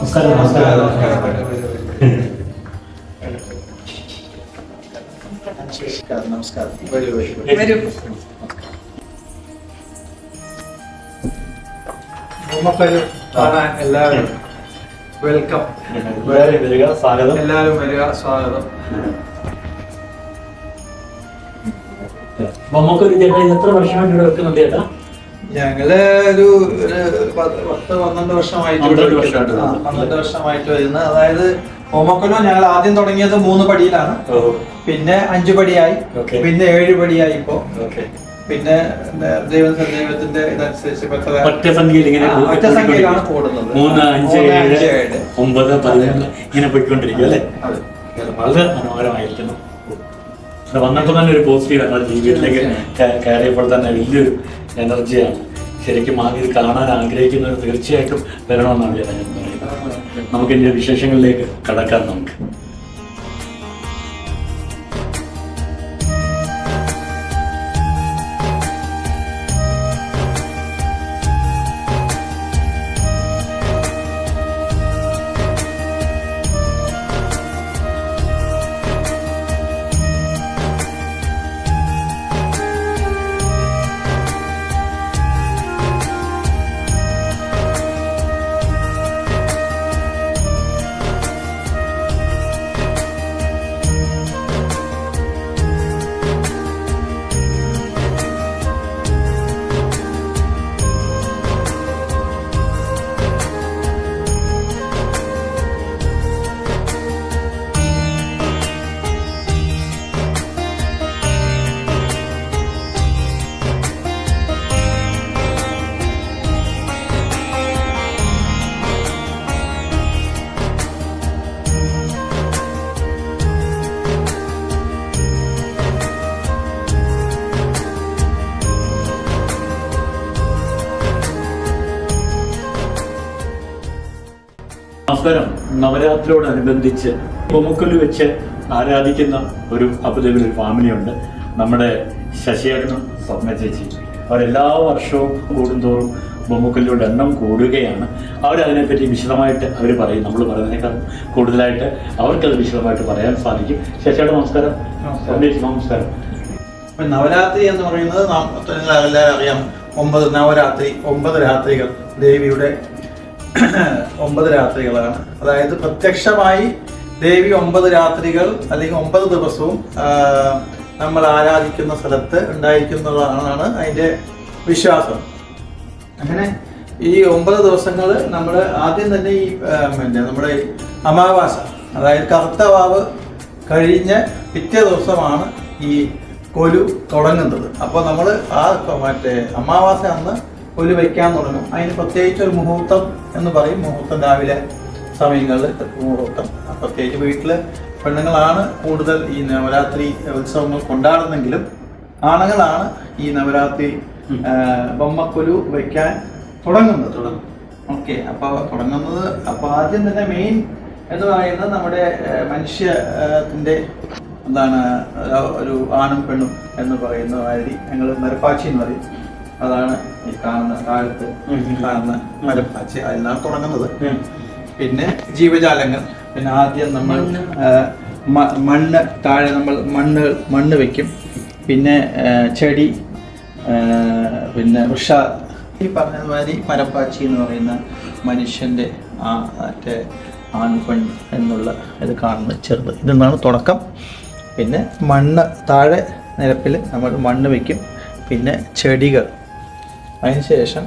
നമസ്കാരം നമസ്കാരം നമസ്കാരം. നമസ്കാരം നമുക്കൊരു കാണാൻ എല്ലാവരും വെൽക്കം വരിക സ്വാഗതം എല്ലാവരും വരിക സ്വാഗതം നമുക്കൊരു ചേട്ടാ എത്ര വർഷമായിട്ട് ഇവിടെ വെക്കുന്നുണ്ട് ചേട്ടാ? ഞങ്ങൾ ഒരു പത്ത് പന്ത്രണ്ട് വർഷമായിട്ട് പന്ത്രണ്ട് വർഷമായിട്ട് വരുന്ന. അതായത് ഹോമക്കുലോ ഞങ്ങൾ ആദ്യം തുടങ്ങിയത് മൂന്ന് പടിയിലാണ്. പിന്നെ അഞ്ചു പടിയായി. പിന്നെ ഏഴ് പടിയായി ഇപ്പോ. പിന്നെ ദൈവം ദൈവത്തിന്റെ ഇതനുസരിച്ച് ഒറ്റ സംഖ്യയിലാണ് കൂടുന്നത്. മൂന്ന് അഞ്ച് മൂന്ന്, ഏഴ് അഞ്ച്, ഏഴ്. ഒമ്പത് പതിനൊന്ന് ഇങ്ങനെ പോയിക്കൊണ്ടിരിക്കും അല്ലേ? വളരെ മനോഹരമായിരിക്കുന്നു. വന്നപ്പോൾ തന്നെ ഒരു പോസിറ്റീവ് എനർജി വീട്ടിലേക്ക് കയറിയപ്പോൾ തന്നെ വലിയൊരു എനർജിയാണ് ശരിക്കും ആ ഇത് കാണാൻ ആഗ്രഹിക്കുന്നവർ തീർച്ചയായിട്ടും വരണമെന്നാണ് ഞാൻ പറയുന്നത്. നമുക്ക് ഇതിന്റെ വിശേഷങ്ങളിലേക്ക് കടക്കാം നമുക്ക്. നമസ്കാരം നവരാത്രിയോടനുബന്ധിച്ച് പൊമുക്കൽ വെച്ച് ആരാധിക്കുന്ന ഒരു അപ്പുദേവിൽ ഒരു ഫാമിലിയുണ്ട്. നമ്മുടെ ശശിയേട്ടനും സ്വപ്ന ചേച്ചി. അവരെല്ലാ വർഷവും കൂടുന്തോറും ബൊമ്മുക്കല്ലിയുടെ എണ്ണം കൂടുകയാണ്. അവരതിനെപ്പറ്റി വിശദമായിട്ട് അവർ പറയും. നമ്മൾ പറയുന്നതിനേക്കാൾ കൂടുതലായിട്ട് അവർക്കത് വിശദമായിട്ട് പറയാൻ സാധിക്കും. ശശിയുടെ നമസ്കാരം. നമസ്കാരം. ഇപ്പൊ നവരാത്രി എന്ന് പറയുന്നത് നാം എല്ലാവരും അറിയാം. ഒമ്പത് നവരാത്രി ഒമ്പത് രാത്രികൾ ദേവിയുടെ ഒമ്പത് രാത്രികളാണ്. അതായത് പ്രത്യക്ഷമായി ദേവി ഒമ്പത് രാത്രികൾ അല്ലെങ്കിൽ ഒമ്പത് ദിവസവും നമ്മൾ ആരാധിക്കുന്ന സ്ഥലത്ത് ഉണ്ടായിരിക്കുന്നതാണ് അതിന്റെ വിശ്വാസം. അങ്ങനെ ഈ ഒമ്പത് ദിവസങ്ങൾ നമ്മൾ ആദ്യം തന്നെ ഈ പിന്നെ നമ്മുടെ അമാവാസ അതായത് കറുത്ത വാവ് കഴിഞ്ഞ് പിറ്റേ ദിവസമാണ് ഈ കൊലു തുടങ്ങുന്നത്. അപ്പോൾ നമ്മൾ ആ മറ്റേ അമാവാസ അന്ന് കൊലു വയ്ക്കാൻ തുടങ്ങും. അതിന് പ്രത്യേകിച്ച് ഒരു മുഹൂർത്തം എന്ന് പറയും. മുഹൂർത്തം രാവിലെ സമയങ്ങളിൽ മുഹൂർത്തം. പ്രത്യേകിച്ച് വീട്ടിൽ പെണ്ണുങ്ങളാണ് കൂടുതൽ ഈ നവരാത്രി ഉത്സവങ്ങൾ കൊണ്ടാടുന്നെങ്കിലും ആണുങ്ങളാണ് ഈ നവരാത്രി ബൊമ്മക്കൊലു വെക്കാൻ തുടങ്ങുന്നത്. ഓക്കെ. അപ്പോൾ തുടങ്ങുന്നത് അപ്പോൾ ആദ്യം തന്നെ മെയിൻ എന്ന് പറയുന്നത് നമ്മുടെ മനുഷ്യത്തിന്റെ എന്താണ് ഒരു- ഒരു ആണും പെണ്ണും എന്ന് പറയുന്ന മാതിരി ഞങ്ങൾ മരപ്പാച്ചി എന്ന് പറയും. അതാണ് ഈ കാണുന്ന താഴത്ത്. കാണുന്ന മരപ്പാച്ചി. അതിലാണ് തുടങ്ങുന്നത്. പിന്നെ ജീവജാലങ്ങൾ. പിന്നെ ആദ്യം നമ്മൾ മണ്ണ്. താഴെ നമ്മൾ മണ്ണ് മണ്ണ് വെക്കും. പിന്നെ ചെടി പിന്നെ വൃക്ഷ ഈ പറഞ്ഞതുമാതിരി മരപ്പാച്ചി എന്ന് പറയുന്ന മനുഷ്യന്റെ ആ മറ്റേ ആൺ പെൺ എന്നുള്ള ഇത് കാണുന്ന ചെറുത്. ഇതെന്നാണ് തുടക്കം. പിന്നെ മണ്ണ് താഴെ നിരപ്പിൽ നമ്മൾ മണ്ണ് വെക്കും. പിന്നെ ചെടികൾ. അതിനുശേഷം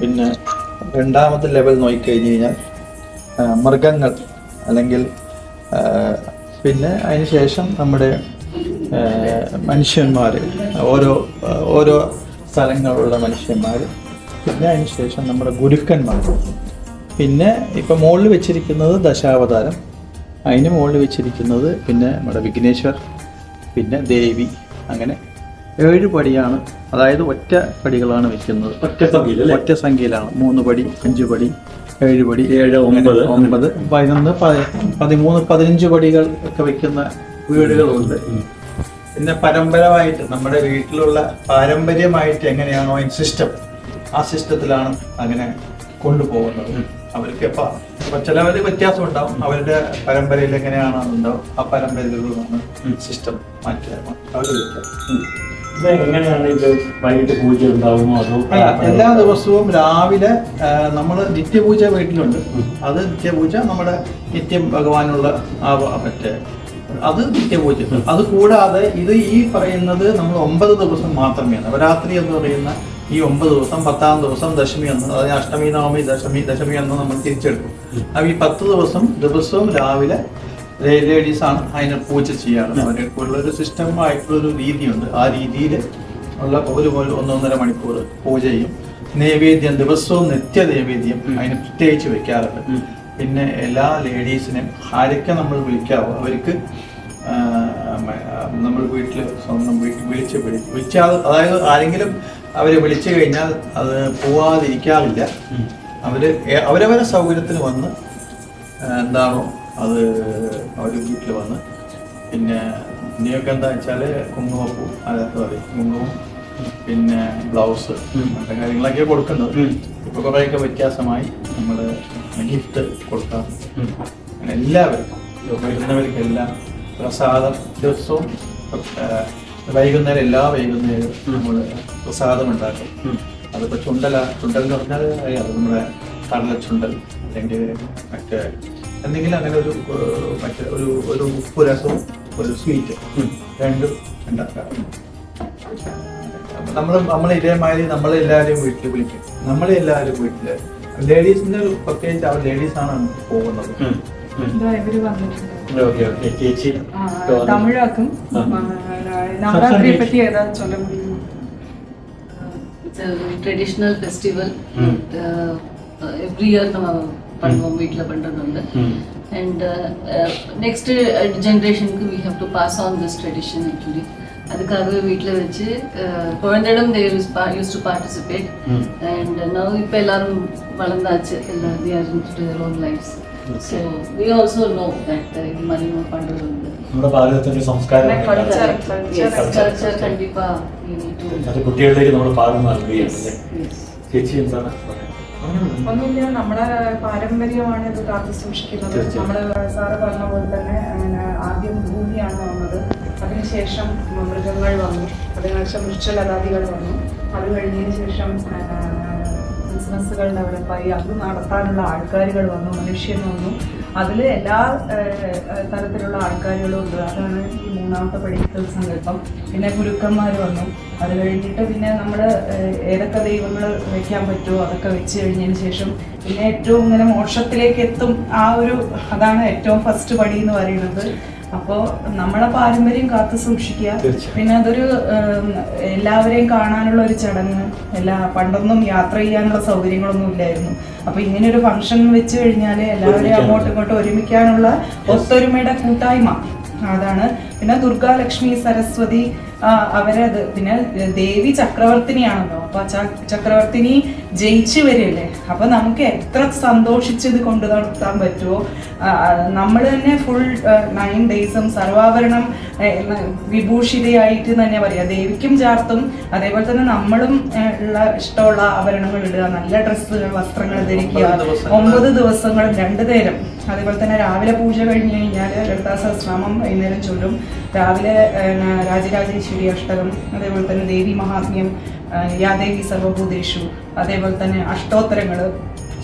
പിന്നെ രണ്ടാമത്തെ ലെവൽ നോക്കിക്കഴിഞ്ഞ് കഴിഞ്ഞാൽ മൃഗങ്ങൾ അല്ലെങ്കിൽ പിന്നെ അതിനുശേഷം നമ്മുടെ മനുഷ്യന്മാർ ഓരോ ഓരോ സ്ഥലങ്ങളിലുള്ള മനുഷ്യന്മാർ പിന്നെ അതിനുശേഷം നമ്മുടെ ഗുരുക്കന്മാർ. പിന്നെ ഇപ്പം മുകളിൽ വെച്ചിരിക്കുന്നത് ദശാവതാരം അതിന് മുകളിൽ വെച്ചിരിക്കുന്നത് പിന്നെ നമ്മുടെ വിഘ്നേശ്വർ പിന്നെ ദേവി അങ്ങനെ ഏഴ് പടിയാണ്. അതായത് ഒറ്റ പടികളാണ് വെക്കുന്നത്. ഒറ്റ ഒറ്റ സംഖ്യയിലാണ്. മൂന്ന് പടി അഞ്ച് പടി ഏഴ് പടി ഏഴ്, ഒമ്പത്. ഒമ്പത്. പതിനൊന്ന് പതി- പതിമൂന്ന് പതിനഞ്ച് പടികൾ ഒക്കെ വെക്കുന്ന വീടുകളുണ്ട്. പിന്നെ പരമ്പരമായിട്ട് നമ്മുടെ വീട്ടിലുള്ള പാരമ്പര്യമായിട്ട് എങ്ങനെയാണോ അതിന് സിസ്റ്റം ആ സിസ്റ്റത്തിലാണ് അങ്ങനെ കൊണ്ടുപോകുന്നത്. അവർക്ക് എപ്പോ അപ്പൊ ചിലവര് വ്യത്യാസം ഉണ്ടാവും. അവരുടെ പരമ്പരയിൽ എങ്ങനെയാണോ അതുണ്ടാവും ആ പരമ്പരയിലുള്ള സിസ്റ്റം മാറ്റി അവർ വ്യത്യാസം. ഇത് എങ്ങനെയാണ് ഇത് വൈകിട്ട് പൂജ ഉണ്ടാവുമോ അതോ അല്ല എല്ലാ ദിവസവും രാവിലെ നമ്മൾ നിത്യപൂജ വീട്ടിലുണ്ട്. അത് നിത്യപൂജ നമ്മുടെ നിത്യം ഭഗവാനുള്ള ആ മറ്റേ അത് നിത്യപൂജ. അത് കൂടാതെ ഇത് ഈ പറയുന്നത് നമ്മൾ ഒമ്പത് ദിവസം മാത്രമേ നവരാത്രി എന്ന് പറയുന്ന ഈ ഒമ്പത് ദിവസം പത്താം ദിവസം ദശമി എന്ന് അതായത് അഷ്ടമി നവമി ദശമി ദശമി എന്ന് നമ്മൾ തിരിച്ചെടുക്കും. അപ്പോൾ ഈ പത്ത് ദിവസം ദിവസവും രാവിലെ ലേഡീസ് ആണ് അതിനെ പൂജ ചെയ്യാറ് അവർക്കുള്ള ഒരു സിസ്റ്റം ആയിട്ടുള്ള ഒരു രീതിയുണ്ട്. ആ രീതിയിൽ ഉള്ള ഒരു ഒന്നൊന്നര മണിക്കൂർ പൂജ ചെയ്യും. നൈവേദ്യം ദിവസവും നിത്യ നൈവേദ്യം അതിന് പ്രത്യേകിച്ച് വെക്കാറുണ്ട് പിന്നെ എല്ലാ ലേഡീസിനെയും ആരൊക്കെ നമ്മൾ വിളിക്കാവോ? അവർക്ക് നമ്മൾ വീട്ടിൽ സ്വന്തം വീട്ടിൽ വിളിച്ച് വിളി- വിളിച്ചാൽ അതായത് ആരെങ്കിലും അവരെ വിളിച്ചു കഴിഞ്ഞാൽ അത് പോവാതിരിക്കാറില്ല. അവർ അവരവരെ സൗകര്യത്തിന് വന്ന് എന്താണോ അത് അവർ വീട്ടിൽ വന്ന് പിന്നെ നീയൊക്കെ എന്താ വെച്ചാൽ കുങ്കുമപ്പൂ അതൊക്കെ പറയും കുങ്കുമം പിന്നെ ബ്ലൗസ്. അങ്ങനത്തെ കാര്യങ്ങളൊക്കെ കൊടുക്കുന്നത്. ഇപ്പൊ കുറേയൊക്കെ വ്യത്യാസമായി നമ്മൾ ഗിഫ്റ്റ് കൊടുക്കാം എല്ലാവർക്കും വരുന്നവർക്കെല്ലാം പ്രസാദം ദിവസവും വൈകുന്നേരം എല്ലാ വൈകുന്നേരവും നമ്മൾ പ്രസാദം ഉണ്ടാക്കും. അതിപ്പോൾ ചുണ്ടല ചുണ്ടൽ എന്ന് പറഞ്ഞാൽ അറിയാം നമ്മുടെ കടല ചുണ്ടൽ അല്ലെങ്കിൽ മറ്റേ എന്തെങ്കിലും അങ്ങനെ ഒരു മറ്റേ ഒരു ഒരു ഉപ്പ് രസവും ഒരു സ്വീറ്റ് രണ്ടും ഉണ്ടാക്കാറുണ്ട് നമ്മൾ നമ്മൾ ഇതേമാതിരി നമ്മളെല്ലാവരെയും വീട്ടിൽ വിളിക്കും. നമ്മളെല്ലാവരും വീട്ടിൽ ലേഡീസിന്റെ പ്രത്യേകിച്ച് അവർ ലേഡീസ് ആണ് പോകുന്നത്. പറ്റി traditional festival every year festival. Mm. Uh, uh, every year நம்ம பண்ணுவோம் வீட்டில் பண்ணுறதுண்டு ഉം. அண்ட் நெக்ஸ்ட் ஜென்ரேஷனுக்கு we have to pass on this tradition actually அதுக்காகவே வீட்டில் வச்சு uh, குழந்தையிடம் they use to participate ഉം. அண்ட் நவ் இப்போ எல்லாரும் வளர்ந்தாச்சு எல்லாரும் they are in their own lives so we also know that இது மாதிரி நம்ம பண்ணுறது உண்டு നമ്മുടെ ഭാരതത്തിന്റെ സംസ്കാരം പിന്നെ culture, Yes, culture. culture കണ്ടിപ്പാ we need to അത് കുട്ടികളിലേക്ക് നമ്മൾ പാടുന്ന നൽകുകയാണ് അല്ലേ? yes. ചേച്ചി എന്താണ് പറയുക? ഒന്നുമില്ല നമ്മുടെ പാരമ്പര്യമാണ് ഇത് കാത്തു സൂക്ഷിക്കുന്നത്. നമ്മുടെ സാറ് പറഞ്ഞ പോലെ തന്നെ ആദ്യം ഭൂമിയാണ് വന്നത്. അതിനുശേഷം മൃഗങ്ങൾ വന്നു. അതിനുശേഷം വൃക്ഷലതാദികൾ വന്നു. അത് കഴിഞ്ഞതിന് ശേഷം ബിസിനസ്സുകൾ ഡെവലപ്പായി അത് നടത്താനുള്ള ആൾക്കാരുകൾ വന്നു. മനുഷ്യൻ വന്നു. അതിൽ എല്ലാ തരത്തിലുള്ള ആൾക്കാരുകളും ഉണ്ട്. അതാണ് ഈ മൂന്നാമത്തെ പഠിക്കൽ സങ്കല്പം. പിന്നെ ഗുരുക്കന്മാർ വന്നു. അത് കഴിഞ്ഞിട്ട് പിന്നെ നമ്മൾ ഏതൊക്കെ ദൈവങ്ങൾ വെക്കാൻ പറ്റുമോ അതൊക്കെ വെച്ച് കഴിഞ്ഞതിന് ശേഷം പിന്നെ ഏറ്റവും ഇങ്ങനെ മോക്ഷത്തിലേക്ക് എത്തും ആ ഒരു അതാണ് ഏറ്റവും ഫസ്റ്റ് പടി എന്ന് പറയുന്നത്. അപ്പോൾ നമ്മളെ പാരമ്പര്യം കാത്തു സൂക്ഷിക്കുക. പിന്നെ അതൊരു എല്ലാവരെയും കാണാനുള്ള ഒരു ചടങ്ങ് എല്ലാ പണ്ടൊന്നും യാത്ര ചെയ്യാനുള്ള സൗകര്യങ്ങളൊന്നും ഇല്ലായിരുന്നു. അപ്പൊ ഇങ്ങനെ ഒരു ഫംഗ്ഷൻ വെച്ച് കഴിഞ്ഞാൽ എല്ലാവരെയും അങ്ങോട്ടും ഇങ്ങോട്ടും ഒരുമിക്കാനുള്ള ഒത്തൊരുമയുടെ കൂട്ടായ്മ. അതാണ്. പിന്നെ ദുർഗാ ലക്ഷ്മി സരസ്വതി അവരത് പിന്നെ ദേവി ചക്രവർത്തിനിയാണല്ലോ. അപ്പൊ ചക്രവർത്തിനി ജയിച്ചു വരില്ലേ? അപ്പൊ നമുക്ക് എത്ര സന്തോഷിച്ച് ഇത് കൊണ്ടു നടത്താൻ പറ്റുമോ നമ്മൾ തന്നെ ഫുൾ നയൻ ഡേയ്സും സർവാഭരണം വിഭൂഷിതയായിട്ട് തന്നെ പറയാം. ദേവിക്കും ചാർത്തും അതേപോലെ തന്നെ നമ്മളും ഉള്ള ഇഷ്ടമുള്ള ആഭരണങ്ങൾ ഇടുക നല്ല ഡ്രസ്സുകൾ വസ്ത്രങ്ങൾ ധരിക്കുക. ഒമ്പത് ദിവസങ്ങൾ. രണ്ടു നേരം. അതേപോലെ തന്നെ രാവിലെ പൂജ കഴിഞ്ഞ് കഴിഞ്ഞാൽ ലളിതാ സഹസ്രാമം വൈകുന്നേരം ചൊല്ലും. രാവിലെ ഏഹ്, രാജരാജേശ്വരി അഷ്ടകം അതേപോലെ തന്നെ ദേവി മഹാത്മ്യം യാദേവി സർവഭൂതേഷു അതേപോലെ തന്നെ അഷ്ടോത്തരങ്ങൾ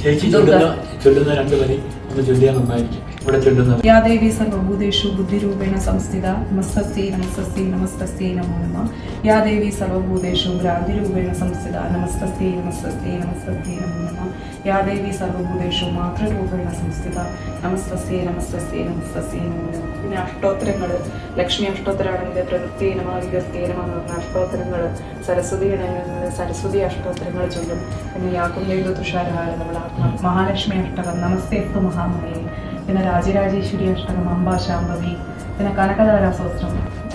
ചേച്ചി ചൊല്ലുന്ന രണ്ട് വരി ഒന്ന് ചൊല്ലിയാൽ നന്നായിരിക്കും. ഇവിടെ ചൊല്ലുന്ന യാ ദേവി സർവഭൂതേഷു ബുദ്ധിരൂപേണ സംസ്ഥിത നമസ്തസ്യൈ നമസ്തസ്യൈ നമസ്തസ്യൈ നമോ നമ. യാദേവി സർവഭൂതേഷു ഭ്രാന്തിരൂപേണ സംസ്ഥിത നമസ്തസ്യൈ നമസ്തസ്യൈ നമസ്തസ്യൈ നമോ നമ. യാദേവി സർവഭൂതേഷു മാതൃരൂപേണ സംസ്ഥിത നമസ്തസ്യൈ നമസ്തസ്യൈ നമസ്തസ്യൈ നമോ നമ. പിന്നെ അഷ്ടോത്തരങ്ങൾ ലക്ഷ്മി അഷ്ടോത്തരാണെങ്കിൽ പ്രകൃതി നമ വികൃതി നമ എന്ന് പറഞ്ഞ അഷ്ടോത്തരങ്ങൾ സരസ്വതി ഇണങ്ങളിൽ സരസ്വതി അഷ്ടോത്തരങ്ങൾ ചൊല്ലും. പിന്നെ യാക്കും തുഷാരഹാരം തുഷാരഹാര നമ്മൾ മഹാലക്ഷ്മി അഷ്ടകം നമസ്തേസ്തു മഹാമയേ. പിന്നെ രാജരാജേശ്വരി അഷ്ടകം അമ്പ ശാംഭവി പിന്നെ കനകധാരാസോത്രം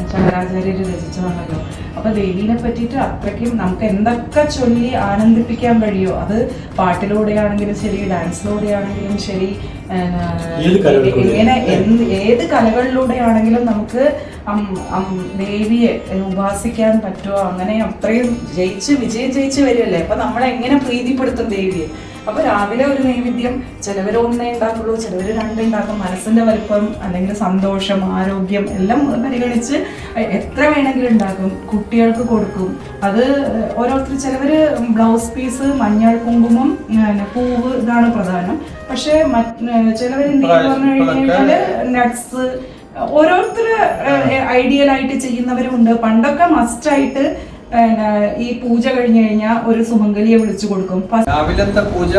ശങ്കരാചാര്യർ രചിച്ചതാണല്ലോ അപ്പൊ ദേവീനെ പറ്റിയിട്ട് അത്രയ്ക്കും നമുക്ക് എന്തൊക്കെ ചൊല്ലി ആനന്ദിപ്പിക്കാൻ കഴിയോ? അത് പാട്ടിലൂടെയാണെങ്കിലും ശരി ഡാൻസിലൂടെയാണെങ്കിലും ശരി? ഇങ്ങനെ എന്ത് ഏത് കലകളിലൂടെയാണെങ്കിലും നമുക്ക് ദേവിയെ ഉപാസിക്കാൻ പറ്റുമോ? അങ്ങനെ അത്രയും ജയിച്ച് വിജയം ജയിച്ച് വരുമല്ലേ അപ്പൊ നമ്മളെങ്ങനെ പ്രീതിപ്പെടുത്തും ദേവിയെ? അപ്പൊ രാവിലെ ഒരു നൈവേദ്യം ചിലവർ ഒന്നേ ഉണ്ടാക്കുള്ളൂ ചിലവർ രണ്ടുണ്ടാക്കും മനസ്സിന്റെ വലിപ്പം അല്ലെങ്കിൽ സന്തോഷം ആരോഗ്യം എല്ലാം പരിഗണിച്ച് എത്ര വേണമെങ്കിലും ഉണ്ടാക്കും. കുട്ടികൾക്ക് കൊടുക്കും. അത് ഓരോരുത്തർ ചിലവര് ബ്ലൗസ് പീസ് മഞ്ഞൾ കുങ്കുമം പൂവ് ഇതാണ് പ്രധാനം. പക്ഷേ ചിലവർ എന്ത് പറഞ്ഞു കഴിഞ്ഞാൽ നട്സ് ഓരോരുത്തർ ഐഡിയൽ ആയിട്ട് ചെയ്യുന്നവരുമുണ്ട്. പണ്ടൊക്കെ മസ്റ്റ് ആയിട്ട് പിന്നെ ഈ പൂജ കഴിഞ്ഞു കഴിഞ്ഞാൽ ഒരു സുമംഗലിയെ വിളിച്ചു കൊടുക്കും. രാവിലത്തെ പൂജ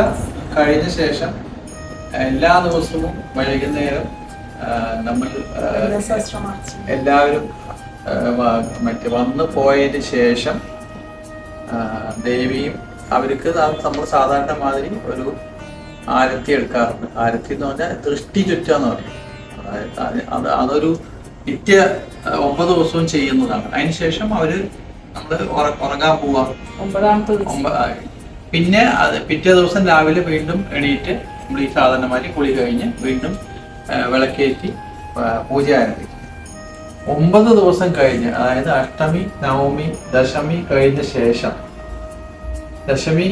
കഴിഞ്ഞ ശേഷം എല്ലാ ദിവസവും വൈകുന്നേരം നമ്മൾ എല്ലാവരും മറ്റേ വന്ന് പോയതിന് ശേഷം ദേവിയും അവർക്ക് നമ്മൾ സാധാരണ മാതിരി ഒരു ആരത്തി എടുക്കാറുണ്ട്. ആരത്തി എന്ന് പറഞ്ഞാൽ ദൃഷ്ടി ചുറ്റാന്ന് പറയും. അതായത് അത് അത് അതൊരു നിത്യ ഒമ്പത് ദിവസവും ചെയ്യുന്നതാണ്. അതിനുശേഷം അവർ നമ്മൾ ഉറങ്ങാൻ പോവാ. പിന്നെ അത് പിറ്റേ ദിവസം രാവിലെ വീണ്ടും എണീറ്റ് നമ്മൾ ഈ സാധനമാരി കുളി കഴിഞ്ഞ് വീണ്ടും വിളക്കേറ്റി പൂജ ആരംഭിക്കും ഒമ്പത് ദിവസം കഴിഞ്ഞ് അതായത് അഷ്ടമി നവമി ദശമി കഴിഞ്ഞ ശേഷം ദശമി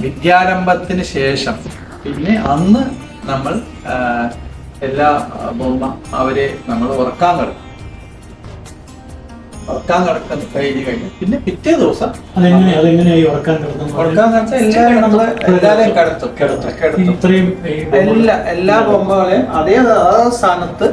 വിദ്യാരംഭത്തിന് ശേഷം പിന്നെ അന്ന് നമ്മൾ എല്ലാ ബൊമ്മ അവരെ നമ്മൾ ഉറക്കാൻ കിടക്കും ഉറക്കാൻ കിടക്കുന്ന കഴിഞ്ഞ് കഴിഞ്ഞു. പിന്നെ പിറ്റേ ദിവസം അതെങ്ങനെ അതെങ്ങനെയായി ഉറക്കാൻ കിടത്തുന്നത്? ഉറക്കാൻ കിടത്ത എല്ലാവരും നമ്മൾ എല്ലാവരെയും കിടത്തും. കിടത്തും. കിടത്തും. ഇത്രയും എല്ലാ എല്ലാ ബൊമ്മകളെയും അതേ ആ സ്ഥാനത്ത്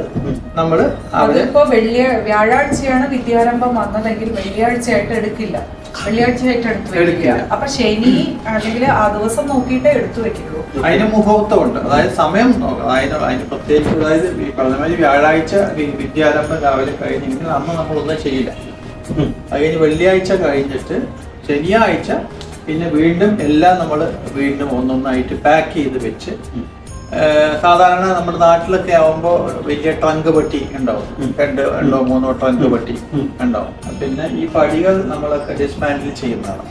നമ്മൾ അതിപ്പോ വെള്ളിയ വ്യാഴാഴ്ചയാണ് വിദ്യാരംഭം വന്നതെങ്കിൽ വെള്ളിയാഴ്ചയായിട്ട് എടുക്കില്ല. വെള്ളിയാഴ്ചയായിട്ട് എടുത്തു വെക്കില്ല എടുക്കില്ല. അപ്പൊ ശനി അല്ലെങ്കിൽ ആ ദിവസം നോക്കിയിട്ടേ എടുത്തു വെക്കുള്ളൂ അതിന് മുഹൂർത്തമുണ്ട്. അതായത് സമയം നോക്കാം. അതിന് അതിന് പ്രത്യേകിച്ച് അതായത് ഈ വ്യാഴാഴ്ച വിദ്യാരംഭം രാവിലെ കഴിഞ്ഞെങ്കിൽ അന്ന് നമ്മളൊന്നും ചെയ്യില്ല. അതിന് അത് കഴിഞ്ഞ് വെള്ളിയാഴ്ച കഴിഞ്ഞിട്ട് ശനിയാഴ്ച പിന്നെ വീണ്ടും എല്ലാം നമ്മൾ വീണ്ടും ഒന്നൊന്നായിട്ട് പാക്ക് ചെയ്ത് വെച്ച് സാധാരണ നമ്മുടെ നാട്ടിലൊക്കെ ആവുമ്പോൾ വലിയ ട്രങ്ക് പെട്ടി ഉണ്ടാവും. രണ്ട് രണ്ടോ മൂന്നോ ട്രങ്ക് പെട്ടി ഉണ്ടാവും. പിന്നെ ഈ പടികൾ നമ്മളൊക്കെ ഡിസ്മാൻഡിൽ ചെയ്യുന്നതാണ്.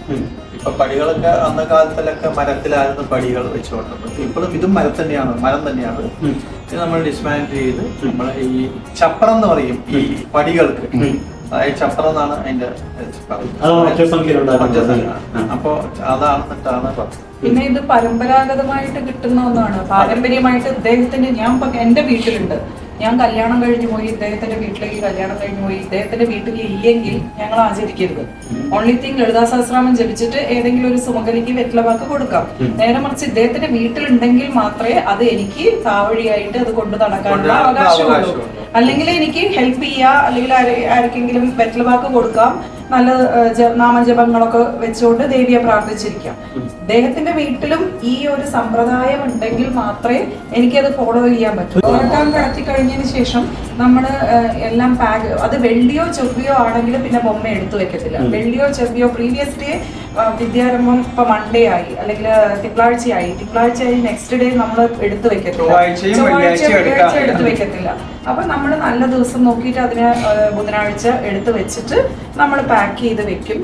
ഇപ്പൊ പടികളൊക്കെ അന്ന കാലത്തിലൊക്കെ മരത്തിലായിരുന്നു പടികൾ വെച്ചുകൊണ്ടിരുന്നത്. ഇപ്പോഴും ഇതും മരം തന്നെയാണ് മരം തന്നെയാണ്. ഇത് നമ്മൾ ഡിസ്മാൻഡിൽ ചെയ്ത് നമ്മൾ ഈ ചപ്പറം എന്ന് പറയും ഈ പടികൾക്ക്. അതായത് ചപ്പറം എന്നാണ് അതിന്റെ അപ്പോ അതാണ് എന്നിട്ടാണ് പറഞ്ഞത്. പിന്നെ ഇത് പരമ്പരാഗതമായിട്ട് കിട്ടുന്ന ഒന്നാണ്. പാരമ്പര്യമായിട്ട് ഇദ്ദേഹത്തിന് ഞാൻ എന്റെ വീട്ടിലുണ്ട്. ഞാൻ കല്യാണം കഴിഞ്ഞു പോയി ഇദ്ദേഹത്തിന്റെ വീട്ടിലേക്ക് കല്യാണം കഴിഞ്ഞു പോയി ഇദ്ദേഹത്തിന്റെ വീട്ടിൽ ഇല്ലെങ്കിൽ ഞങ്ങൾ ആചരിക്കരുത്. ഓൺലി തിങ് ലളിതാ സഹസ്രാമം ജപിച്ചിട്ട് ഏതെങ്കിലും ഒരു സുമകലിക്ക് വെറ്റിലവാക്ക് കൊടുക്കാം. നേരെ മറിച്ച് ഇദ്ദേഹത്തിന്റെ വീട്ടിലുണ്ടെങ്കിൽ മാത്രമേ അത് എനിക്ക് താവഴിയായിട്ട് അത് കൊണ്ടു നടക്കാനുള്ള അവകാശമുള്ളൂ. അല്ലെങ്കിൽ എനിക്ക് ഹെൽപ്പ് ചെയ്യുക അല്ലെങ്കിൽ ആർക്കെങ്കിലും വെറ്റൽ വാക്ക് കൊടുക്കാം. നല്ല നാമജപങ്ങളൊക്കെ വെച്ചുകൊണ്ട് ദേവിയെ പ്രാർത്ഥിച്ചിരിക്കാം. അദ്ദേഹത്തിന്റെ വീട്ടിലും ഈ ഒരു സമ്പ്രദായം ഉണ്ടെങ്കിൽ മാത്രമേ എനിക്കത് ഫോളോ ചെയ്യാൻ പറ്റൂ. ഉറക്കാൻ കടത്തി കഴിഞ്ഞതിന് ശേഷം നമ്മൾ എല്ലാം പാക്ക് അത് വെള്ളിയോ ചെവ്വിയോ ആണെങ്കിൽ പിന്നെ ബൊമ്മ എടുത്തു വെക്കത്തില്ല. വെള്ളിയോ ചെവ്വിയോ പ്രീവിയസ് ഡേ വിദ്യാരംഭം ഇപ്പൊ മൺഡേ ആയി. അല്ലെങ്കിൽ തിങ്കളാഴ്ചയായി. തിങ്കളാഴ്ച ആയി നെക്സ്റ്റ് ഡേ നമ്മൾ എടുത്തു വെക്കത്തില്ല. ചൊവ്വാഴ്ച എടുത്തു വെക്കത്തില്ല. അപ്പൊ നമ്മൾ നല്ല ദിവസം നോക്കിയിട്ട് അതിന് ബുധനാഴ്ച എടുത്തു വെച്ചിട്ട് നമ്മൾ പാക്ക് ചെയ്ത് വെക്കും.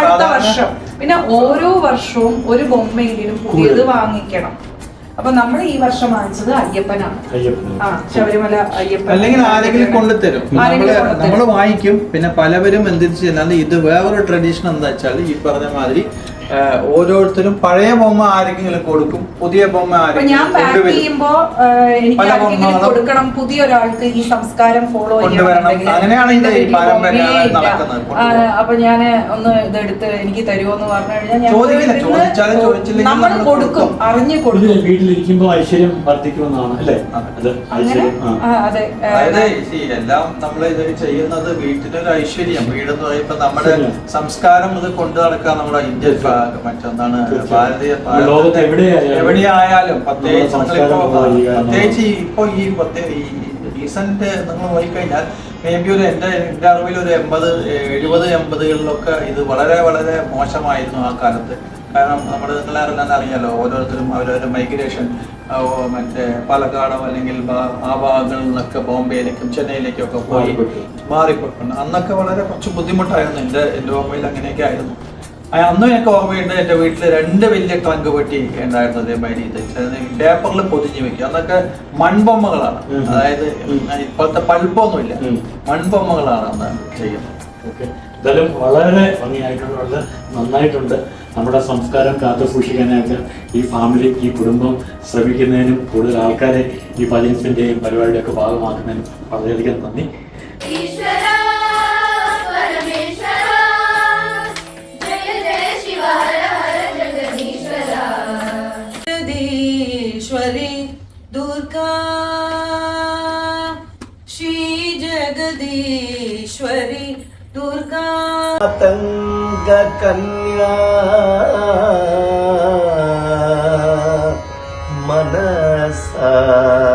അടുത്ത വർഷം. പിന്നെ ഓരോ വർഷവും ഒരു ബൊമ്മയെങ്കിലും പുതിയത് വാങ്ങിക്കണം. അപ്പൊ നമ്മൾ ഈ വർഷം വാങ്ങിച്ചത് അയ്യപ്പനാണ്. അയ്യപ്പൻ. ആ ശബരിമല അയ്യപ്പൻ. അല്ലെങ്കിൽ ആരെങ്കിലും കൊണ്ടുതരും. നമ്മൾ വാങ്ങിക്കും. പിന്നെ പലവരും എന്തിനു ചെയ്യുന്നത് ഇത് വേറൊരു ട്രഡീഷൻ എന്താ വെച്ചാൽ ഈ പറഞ്ഞ മാതിരി ഓരോരുത്തരും പഴയ ബൊമ്മ ആരെങ്കിലും കൊടുക്കും പുതിയ ബൊമ്മ ഞാൻ പാക്ക് ചെയ്യുമ്പോ എനിക്ക് ആർക്കെങ്കിലും കൊടുക്കണം പുതിയ ഒരാൾക്ക് ഈ സംസ്കാരം ഫോളോ. അങ്ങനെയാണ് ഈ പാരമ്പര്യം നടക്കുന്നത്. അപ്പൊ ഞാൻ ഒന്ന് ഇതെടുത്ത് എനിക്ക് തരുമോ എന്ന് പറഞ്ഞു കഴിഞ്ഞാൽ നമ്മൾ കൊടുക്കും. അറിഞ്ഞു കൊടുക്കും വീട്ടിലിരിക്കുമ്പോ ഐശ്വര്യം വർദ്ധിക്കുമെന്നാണ് അല്ലേ അതെ. അതായത് ഈ എല്ലാം നമ്മൾ ഇത് ചെയ്യുന്നത് വീട്ടിലൊരു ഐശ്വര്യം വീടെന്ന് പറയുമ്പോ നമ്മുടെ സംസ്കാരം ഇത് കൊണ്ടു നടക്കാൻ നമ്മുടെ ഇന്ത്യൻ മറ്റൊന്നാണ്. ഭാരതീയ ലോകത്ത് എവിടെയായാലും പ്രത്യേകിച്ച് പ്രത്യേകിച്ച് ഇപ്പൊ ഈ റീസന്റ് നിങ്ങൾ നോക്കിക്കഴിഞ്ഞാൽ മേ ബി ഒരു എന്റെ എന്റെ അറിവിൽ ഒരു എൺപത് എഴുപത് എൺപതുകളിലൊക്കെ ഇത് വളരെ വളരെ മോശമായിരുന്നു ആ കാലത്ത്. കാരണം നമ്മുടെ നിങ്ങളെല്ലാം അറിയാലോ ഓരോരുത്തരും അവരവരുടെ മൈഗ്രേഷൻ മറ്റേ പാലക്കാടോ അല്ലെങ്കിൽ ആ ഭാഗങ്ങളിൽ നിന്നൊക്കെ ബോംബെയിലേക്കും ചെന്നൈയിലേക്കും ഒക്കെ പോയി മാറിപ്പോയി. മാറിപ്പോയിട്ടുണ്ട് അന്നൊക്കെ വളരെ കുറച്ച് ബുദ്ധിമുട്ടായിരുന്നു എന്റെ എന്റെ ഓർമ്മയിൽ അങ്ങനെയൊക്കെ ആയിരുന്നു. അന്നും എനിക്ക് ഓർമ്മയുണ്ട് എന്റെ വീട്ടിൽ രണ്ട് വലിയ ട്രങ്ക് പെട്ടി ഉണ്ടായിരുന്നു അതേമാതിരി ഇത്. പേപ്പറിൽ പൊതിഞ്ഞ് വെക്കും. അന്നൊക്കെ മൺബൊമ്മകളാണ് അതായത്. ഇപ്പോഴത്തെ പൾപ്പൊന്നുമില്ല. മൺബൊമ്മകളാണ് അന്ന് ചെയ്യുന്നത്. ഓക്കെ. എന്തായാലും വളരെ ഭംഗിയായിട്ടുണ്ട് വളരെ നന്നായിട്ടുണ്ട്. നമ്മുടെ സംസ്കാരം കാത്തു സൂക്ഷിക്കാനായിട്ട് ഈ ഫാമിലി ഈ കുടുംബം ശ്രമിക്കുന്നതിനും കൂടുതൽ ആൾക്കാരെ ഈ ഭജൻസിന്റെയും പരിപാടിയുടെയൊക്കെ ഭാഗമാക്കുന്നതിനും വളരെയധികം നന്ദി. Tanggakan ya, mana sah.